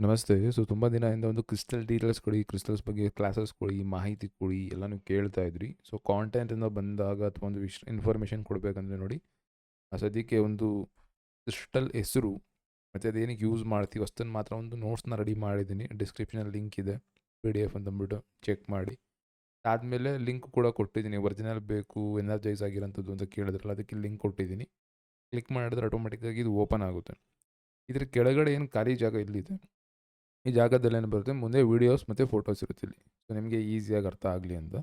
ನಮಸ್ತೆ. ಸೊ ತುಂಬ ದಿನದಿಂದ ಒಂದು ಕ್ರಿಸ್ಟಲ್ ಡೀಟೇಲ್ಸ್ ಕೊಡಿ, ಕ್ರಿಸ್ಟಲ್ಸ್ ಬಗ್ಗೆ ಕ್ಲಾಸಸ್ ಕೊಡಿ, ಮಾಹಿತಿ ಕೊಡಿ ಎಲ್ಲನೂ ಕೇಳ್ತಾ ಇದ್ರಿ. ಸೊ ಕಾಂಟೆಂಟಿಂದ ಬಂದಾಗ ಅಥವಾ ಒಂದು ವಿಶ್ ಇನ್ಫಾರ್ಮೇಷನ್ ಕೊಡಬೇಕಂದ್ರೆ ನೋಡಿ, ಆ ಸದ್ಯಕ್ಕೆ ಒಂದು ಕ್ರಿಸ್ಟಲ್ ಹೆಸರು ಮತ್ತು ಅದೇನಕ್ಕೆ ಯೂಸ್ ಮಾಡ್ತೀವಿ ವಸ್ತುನ ಮಾತ್ರ ಒಂದು ನೋಟ್ಸ್‌ನ ರೆಡಿ ಮಾಡಿದ್ದೀನಿ. ಡಿಸ್ಕ್ರಿಪ್ಷನಲ್ಲಿ ಲಿಂಕ್ ಇದೆ. ಪಿ ಡಿ ಎಫ್ ಅಂತ ಅಂದ್ಬಿಟ್ಟು ಚೆಕ್ ಮಾಡಿ. ಅದಾದಮೇಲೆ ಲಿಂಕ್ ಕೂಡ ಕೊಟ್ಟಿದ್ದೀನಿ. ಒರಿಜಿನಲ್ ಬೇಕು, ಎನರ್ಜೈಸ್ ಆಗಿರೋಂಥದ್ದು ಅಂತ ಕೇಳಿದ್ರಲ್ಲ ಅದಕ್ಕೆ ಲಿಂಕ್ ಕೊಟ್ಟಿದ್ದೀನಿ. ಕ್ಲಿಕ್ ಮಾಡಿದ್ರೆ ಆಟೋಮೆಟಿಕ್ಕಾಗಿ ಇದು ಓಪನ್ ಆಗುತ್ತೆ. ಇದ್ರ ಕೆಳಗಡೆ ಏನು ಖಾಲಿ ಜಾಗ ಇಲ್ಲಿದೆ. ಈ ಜಾಗದಲ್ಲೇನು ಬರುತ್ತೆ ಮುಂದೆ ವೀಡಿಯೋಸ್ ಮತ್ತು ಫೋಟೋಸ್ ಇರುತ್ತೆ ಇಲ್ಲಿ. ಸೊ ನಿಮಗೆ ಈಸಿಯಾಗಿ ಅರ್ಥ ಆಗಲಿ ಅಂತ.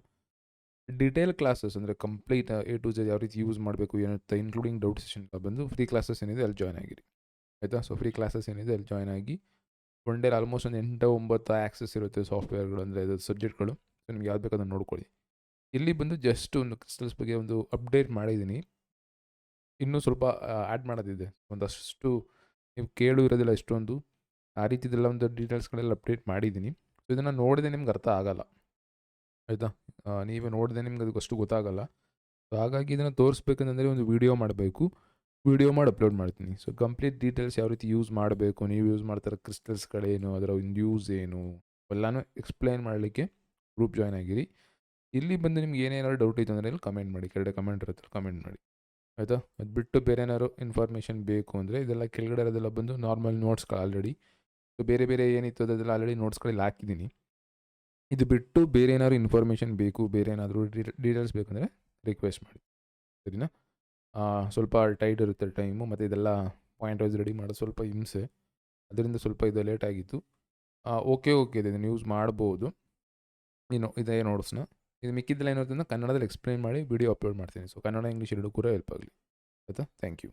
ಡಿಟೇಲ್ ಕ್ಲಾಸಸ್ ಅಂದರೆ ಕಂಪ್ಲೀಟ್ ಎ ಟು ಝೆಡ್ ಯಾವ ರೀತಿ ಯೂಸ್ ಮಾಡಬೇಕು ಏನಂತ ಇನ್ಕ್ಲೂಡಿಂಗ್ ಡೌಟ್ ಸೆಷನ್ ಬಂದು ಫ್ರೀ ಕ್ಲಾಸಸ್ ಏನಿದೆ ಅಲ್ಲಿ ಜಾಯ್ನ್ ಆಗಿರಿ. ಆಯಿತಾ? ಸೊ ಫ್ರೀ ಕ್ಲಾಸಸ್ ಏನಿದೆ ಅಲ್ಲಿ ಜಾಯ್ನ್ ಆಗಿ ಒನ್ ಡೇ ಆಲ್ಮೋಸ್ಟ್ ಒಂದು ಎಂಟು, ಒಂಬತ್ತು ಆ್ಯಕ್ಸಸ್ ಇರುತ್ತೆ ಸಾಫ್ಟ್‌ವೇರ್‌ಗಳು ಅಂದರೆ ಅದು ಸಬ್ಜೆಕ್ಟ್‌ಗಳು. ಸೊ ನಿಮ್ಗೆ ಯಾವ್ದು ಬೇಕು ಅದನ್ನು ನೋಡ್ಕೊಳ್ಳಿ. ಇಲ್ಲಿ ಬಂದು ಜಸ್ಟ್ ಒಂದು ಕ್ರಿಸ್ಟಲ್ಸ್ ಬಗ್ಗೆ ಒಂದು ಅಪ್ಡೇಟ್ ಮಾಡಿದ್ದೀನಿ. ಇನ್ನೂ ಸ್ವಲ್ಪ ಆ್ಯಡ್ ಮಾಡೋದಿದೆ. ಒಂದಷ್ಟು, ನೀವು ಕೇಳು ಇರೋದಿಲ್ಲ ಎಷ್ಟೊಂದು. ಆ ರೀತಿದೆಲ್ಲ ಒಂದು ಡೀಟೇಲ್ಸ್‌ಗಳೆಲ್ಲ ಅಪ್ಡೇಟ್ ಮಾಡಿದ್ದೀನಿ. ಸೊ ಇದನ್ನು ನೋಡಿದೆ ನಿಮ್ಗೆ ಅರ್ಥ ಆಗಲ್ಲ. ಆಯಿತಾ? ನೀವು ನೋಡದೆ ನಿಮ್ಗೆ ಅದಕ್ಕೆ ಅಷ್ಟು ಗೊತ್ತಾಗಲ್ಲ. ಸೊ ಹಾಗಾಗಿ ಇದನ್ನು ತೋರಿಸ್ಬೇಕಂತಂದರೆ ಒಂದು ವಿಡಿಯೋ ಮಾಡಬೇಕು. ವಿಡಿಯೋ ಮಾಡಿ ಅಪ್ಲೋಡ್ ಮಾಡ್ತೀನಿ. ಸೊ ಕಂಪ್ಲೀಟ್ ಡೀಟೇಲ್ಸ್ ಯಾವ ರೀತಿ ಯೂಸ್ ಮಾಡಬೇಕು, ನೀವು ಯೂಸ್ ಮಾಡ್ತಾರೆ ಕ್ರಿಸ್ಟಲ್ಸ್‌ಗಳೇನು, ಅದರ ಒಂದು ಯೂಸ್ ಏನು ಎಲ್ಲಾನು ಎಕ್ಸ್‌ಪ್ಲೈನ್ ಮಾಡಲಿಕ್ಕೆ ಗ್ರೂಪ್ ಜಾಯ್ನ್ ಆಗಿರಿ. ಇಲ್ಲಿ ಬಂದು ನಿಮ್ಗೆ ಏನೇನಾದ್ರು ಡೌಟ್ ಇತ್ತು ಅಂದರೆ ಇಲ್ಲಿ ಕಮೆಂಟ್ ಮಾಡಿ. ಕೆಳಗಡೆ ಕಮೆಂಟ್ ಇರುತ್ತೆ ಕಮೆಂಟ್ ಮಾಡಿ. ಆಯಿತಾ? ಅದು ಬಿಟ್ಟು ಬೇರೆ ಏನಾದ್ರು ಇನ್ಫಾರ್ಮೇಷನ್ ಬೇಕು ಅಂದರೆ ಇದೆಲ್ಲ ಕೆಳಗಡೆ ಇರೋದೆಲ್ಲ ಬಂದು ನಾರ್ಮಲ್ ನೋಟ್ಸ್‌ಗಳು ಆಲ್ರೆಡಿ. ಬೇರೆ ಬೇರೆ ಏನಿತ್ತು ಅದೆಲ್ಲ ಆಲ್ರೆಡಿ ನೋಟ್ಸ್‌ಗಳಲ್ಲಿ ಹಾಕಿದ್ದೀನಿ. ಇದು ಬಿಟ್ಟು ಬೇರೆ ಏನಾದ್ರು ಇನ್ಫಾರ್ಮೇಷನ್ ಬೇಕು, ಬೇರೆ ಏನಾದರೂ ಡೀಟೇ ಡೀಟೇಲ್ಸ್ ಬೇಕಂದರೆ ರಿಕ್ವೆಸ್ಟ್ ಮಾಡಿ. ಸರಿನಾ? ಸ್ವಲ್ಪ ಟೈಟ್ ಇರುತ್ತೆ ಟೈಮು ಮತ್ತು ಇದೆಲ್ಲ ಪಾಯಿಂಟ್ ವೈಸ್ ರೆಡಿ ಮಾಡೋದು ಸ್ವಲ್ಪ ಹಿಂಸೆ. ಅದರಿಂದ ಸ್ವಲ್ಪ ಇದು ಲೇಟ್ ಆಗಿತ್ತು. ಓಕೆ ಓಕೆ ಇದೆ ಇದನ್ನು ಯೂಸ್ ಮಾಡ್ಬೋದು. ಇನ್ನು ಇದೇ ನೋಟ್ಸ್‌ನ. ಇದು ಮಿಕ್ಕಿದ್ದೆಲ್ಲ ಏನಿರುತ್ತೆ ಅಂದರೆ ಕನ್ನಡದಲ್ಲಿ ಎಕ್ಸ್‌ಪ್ಲೈನ್ ಮಾಡಿ ವಿಡಿಯೋ ಅಪ್ಲೋಡ್ ಮಾಡ್ತೀನಿ. ಸೊ ಕನ್ನಡ, ಇಂಗ್ಲೀಷ್ ಎರಡೂ ಕೂಡ ಹೆಲ್ಪ್ ಆಗಲಿ. ಆಯಿತಾ? Thank you.